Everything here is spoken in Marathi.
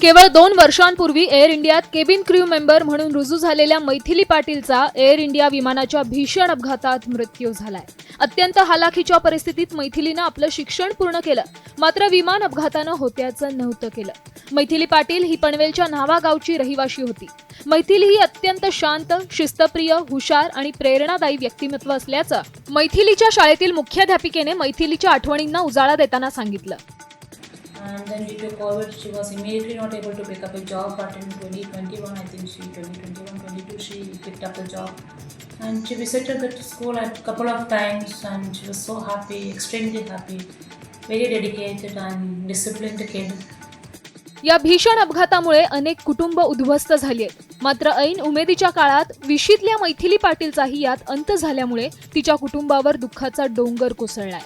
केवळ दोन वर्षांपूर्वी एअर इंडियात केबिन क्रू मेंबर म्हणून रुजू झालेल्या मैथिली पाटीलचा एअर इंडिया विमानाच्या भीषण अपघातात मृत्यू झालाय. अत्यंत हालाखीच्या परिस्थितीत मैथिलीनं आपलं शिक्षण पूर्ण केलं मात्र विमान अपघातानं होत्याचं नव्हतं केलं. मैथिली पाटील ही पनवेलच्या न्हावा गावची रहिवाशी होती. मैथिली ही अत्यंत शांत शिस्तप्रिय हुशार आणि प्रेरणादायी व्यक्तिमत्व असल्याचं मैथिलीच्या शाळेतील मुख्याध्यापिकेने मैथिलीच्या आठवणींना उजाळा देताना सांगितलं. And then due to COVID, she was immediately not able to pick up a job. But in 2021, I think she 2021, 22, she picked up a job, and she visited the school a couple of times, and she was so happy, extremely happy, very dedicated and disciplined kid. या भीषण अपघातामुळे अनेक कुटुंब उद्ध्वस्त झाली आहेत मात्र ऐन उमेदीच्या काळात विशीतल्या मैथिली पाटीलचाही यात अंत झाल्यामुळे तिच्या कुटुंबावर दुःखाचा डोंगर कोसळलाय